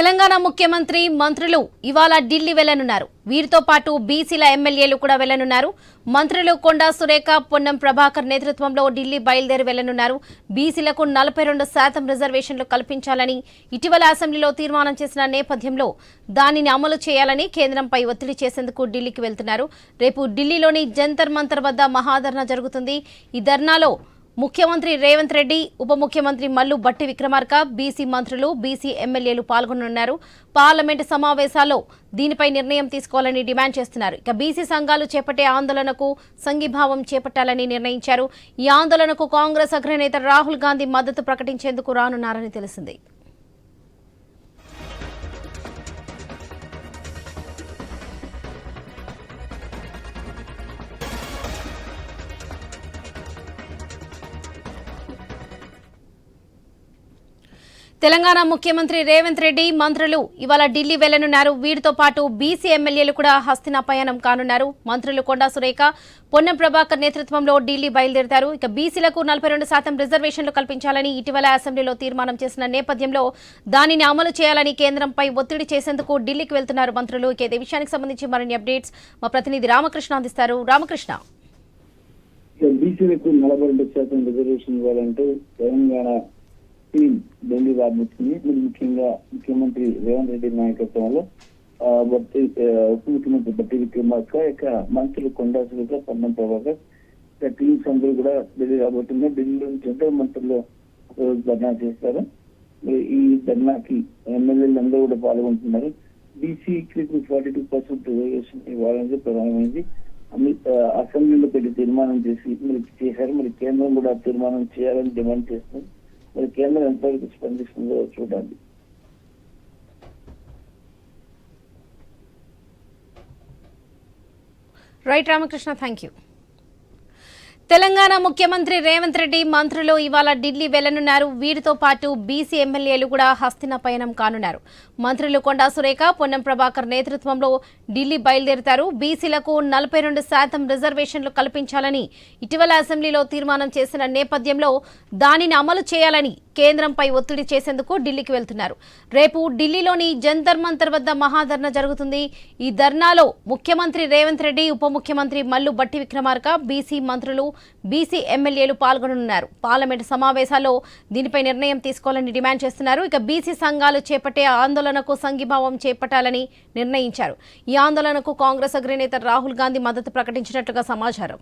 తెలంగాణ ముఖ్యమంత్రి మంత్రులు ఇవాళ ఢిల్లీ వెళ్ళనున్నారు వీరితో పాటు బీసీల ఎమ్మెల్యేలు కూడా వెళ్ళనున్నారు మంత్రులు కొండా సురేఖ పొన్నం ప్రభాకర్ నేతృత్వంలో ఢిల్లీ బయలుదేరి వెళ్ళనున్నారు బీసీలకు నలభై రెండు శాతం రిజర్వేషన్లు కల్పించాలని ఇటీవల అసెంబ్లీలో తీర్మానం చేసిన నేపథ్యంలో దానిని అమలు చేయాలని కేంద్రంపై ఒత్తిడి చేసేందుకు ఢిల్లీకి వెళ్తున్నారు. రేపు ఢిల్లీలోని జంతర్ మంతర్ వద్ద మహాధర్నా జరుగుతుంది. ఈ ధర్నాలో ముఖ్యమంత్రి రేవంత్ రెడ్డి ఉప ముఖ్యమంత్రి మల్లు బట్టి విక్రమార్క బీసీ మంత్రులు బీసీ ఎమ్మెల్యేలు పాల్గొనున్నారు పార్లమెంటు సమావేశాల్లో దీనిపై నిర్ణయం తీసుకోవాలని డిమాండ్ చేస్తున్నారు. ఇక బీసీ సంఘాలు చేపట్టే ఆందోళనకు సంఘీభావం చేపట్టాలని నిర్ణయించారు. ఈ ఆందోళనకు కాంగ్రెస్ అగ్రనేత రాహుల్ గాంధీ మద్దతు ప్రకటించేందుకు రానున్నారని తెలిసింది. తెలంగాణ ముఖ్యమంత్రి రేవంత్ రెడ్డి మంత్రులు ఇవాళ ఢిల్లీ వెళ్ళనున్నారు. వీరితో పాటు బీసీ ఎమ్మెల్యేలు కూడా హస్తినా పయనం కానున్నారు. మంత్రులు కొండా సురేఖ పొన్నం ప్రభాకర్ నేతృత్వంలో ఢిల్లీ బయలుదేరతారు. ఇక బీసీలకు నలభై రెండు శాతం రిజర్వేషన్లు కల్పించాలని ఇటీవల అసెంబ్లీలో తీర్మానం చేసిన నేపథ్యంలో దానిని అమలు చేయాలని కేంద్రంపై ఒత్తిడి చేసేందుకు ఢిల్లీకి వెళ్తున్నారు మంత్రులు. ఇక ఇదే విషయానికి సంబంధించి మరిన్ని అప్డేట్స్ మా ప్రతినిధి రామకృష్ణ అందిస్తారు. రామకృష్ణ. బీసీలకు నలభై రెండు శాతం రిజర్వేషన్ ఇవ్వాలంటూ తెలంగాణ టీం ఢిల్లీ రాబోతుంది మరి ముఖ్యంగా ముఖ్యమంత్రి రేవంత్ రెడ్డి నాయకత్వంలో ఆ, బట్టి ఉప ముఖ్యమంత్రి బట్టి విక్రమార్క ఇక మంత్రులు కొండా సురేఖ పన్నం ప్రభాకర్ ఇక టీమ్స్ అందరూ కూడా ఢిల్లీ రాబోతున్నారు ఢిల్లీలో నుంచి ఎంతో మంత్రులు ధర్నా చేస్తారు. ఈ ధర్నాకి ఎమ్మెల్యేలు అందరూ కూడా పాల్గొంటున్నారు. బీసీకి ఫార్టీ టూ పర్సెంట్ రిజర్వేషన్ ఇవ్వాలనేది ప్రధానమైంది. అసెంబ్లీలో పెట్టి తీర్మానం చేసి మరి చేశారు. మరి కేంద్రం కూడా తీర్మానం చేయాలని డిమాండ్ చేస్తుంది. కేంద్రం ఎంతవరకు స్పందిస్తుందో చూడాలి right Ramakrishna thank you Telangana ముఖ్యమంత్రి రేవంత్ రెడ్డి మంత్రులు ఇవాళ ఢిల్లీ వెళ్ళనున్నారు. వీరితో పాటు బీసీ ఎమ్మెల్యేలు కూడా హస్తిన పయనం కానున్నారు. మంత్రులు కొండా సురేఖ పొన్నం ప్రభాకర్ నేతృత్వంలో ఢిల్లీ బయలుదేరుతారు. బీసీలకు నలభై రెండు శాతం రిజర్వేషన్లు కల్పించాలని ఇటీవల అసెంబ్లీలో తీర్మానం చేసిన నేపథ్యంలో దానిని అమలు చేయాలని కేంద్రంపై ఒత్తిడి చేసేందుకు ఢిల్లీకి వెళ్తున్నారు. రేపు ఢిల్లీలోని జంతర్ మంతర్ వద్ద మహాధర్నా జరుగుతుంది. ఈ ధర్నాలో ముఖ్యమంత్రి రేవంత్ రెడ్డి ఉప ముఖ్యమంత్రి మల్లు బట్టి విక్రమార్క బీసీ మంత్రులు బీసీ ఎమ్మెల్యేలు పాల్గొననున్నారు. పార్లమెంటు సమావేశాల్లో దీనిపై నిర్ణయం తీసుకోవాలని డిమాండ్ చేస్తున్నారు. ఇక బీసీ సంఘాలు చేపట్టే ఆందోళనకు సంఘీభావం చేపట్టాలని నిర్ణయించారు. ఈ ఆందోళనకు కాంగ్రెస్ అగ్రనేత రాహుల్ గాంధీ మద్దతు ప్రకటించినట్లుగా సమాచారం.